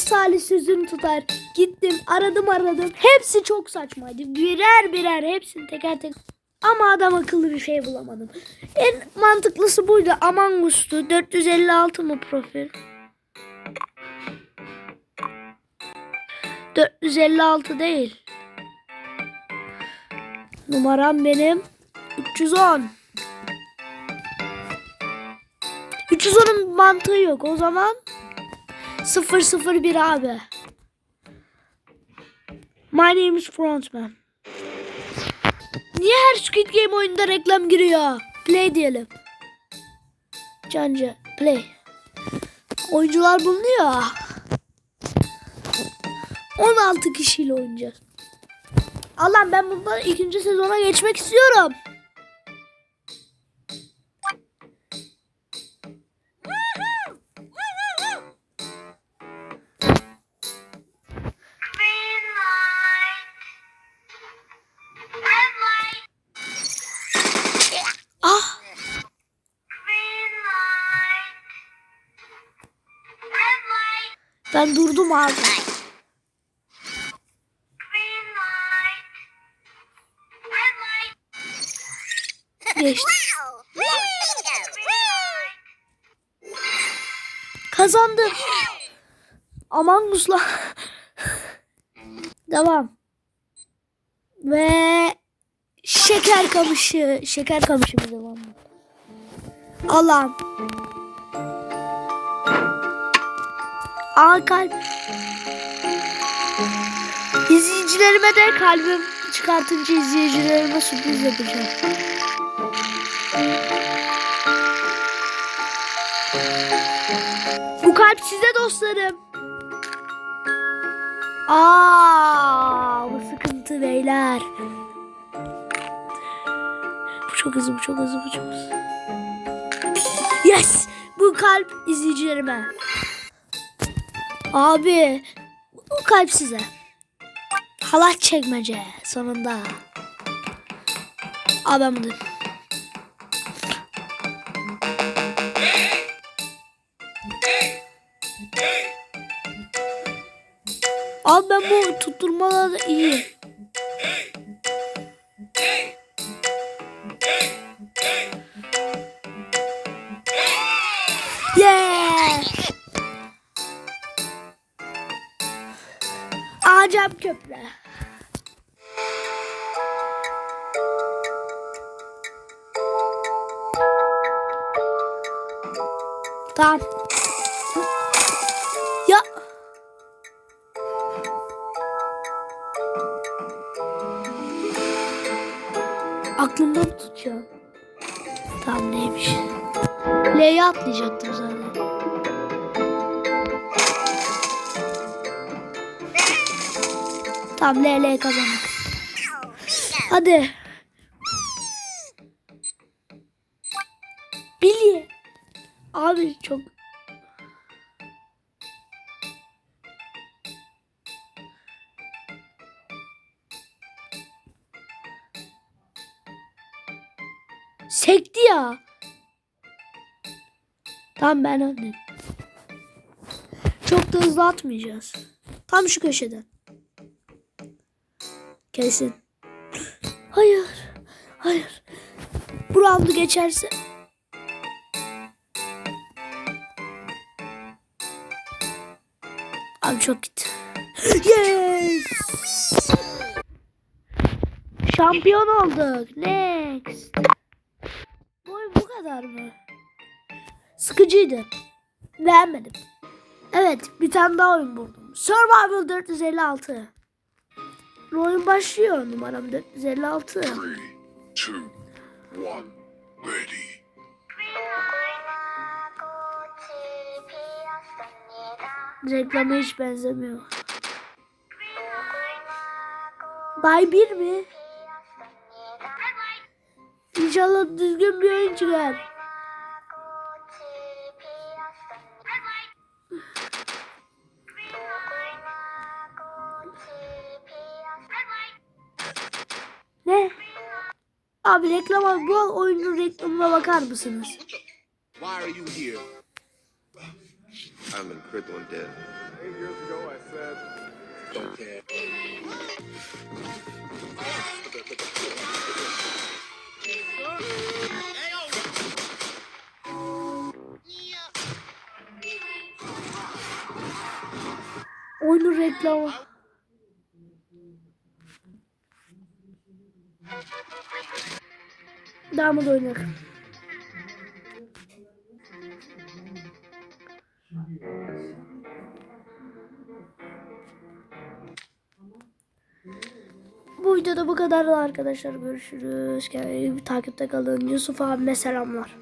Salih sözünü tutar. Gittim aradım aradım. Hepsi çok saçmaydı. Birer birer hepsini teker teker. Ama adam akıllı bir şey bulamadım. En mantıklısı buydu. Among Us'tu. 456 mı profil? 456 değil. Numaram benim 310. 310'un mantığı yok. O zaman 001 abi. My name is Frontman. Niye her Squid Game oyunda reklam giriyor? Play diyelim. Cancı play. Oyuncular bulunuyor. 16 kişiyle oynayacağız. Allah'ım ben bundan ikinci sezona geçmek istiyorum. Ben durdum abi. Geçti. Kazandım. Aman Gusla. Devam. Ve şeker kamışı. Şeker kamışı bir devam. Allah'ım. Aa kalp. İzleyicilerime de kalbim çıkartınca izleyicilerime sürpriz yapacağım. Bu kalp size dostlarım. Aa, bu sıkıntı beyler. Bu çok hızlı, bu çok hızlı, bu çok hızlı. Yes! Bu kalp izleyicilerime. Abi, bu kalp size. Halat çekmece sonunda. Abi ben bunu. Abi ben bu tutturmalarda iyi. Acayip köprü. Tamam. Ya aklımda mı tutuyor? Tamam neymiş? L'ye atlayacaktım zaten. Tamam L L kazandık. Hadi. Billy. Abi çok sekti ya. Tamam ben anladım. Çok da hızlı atmayacağız. Tam şu köşeden. Kesin. Hayır. Hayır. Bu roundu geçerse. Abi çok gitti. Yes. Şampiyon olduk. Next. Bu oyun bu kadar mı? Sıkıcıydı. Beğenmedim. Evet bir tane daha oyun buldum. Survival 456. Bu oyun başlıyor numaram 456. Three, two, one, ready. Reklama hiç benzemiyor. Bay 1 mi? İnşallah düzgün bir oyun çıkar. Abi reklama bu oyunun reklamına bakar mısınız? Why are you here? I'm in critical death. Eight years ago, I said, Oyunun reklamı. Devamı da oynar. Bu videoda bu kadar arkadaşlar. Görüşürüz. Kendinize Takipte kalın. Yusuf abime selamlar.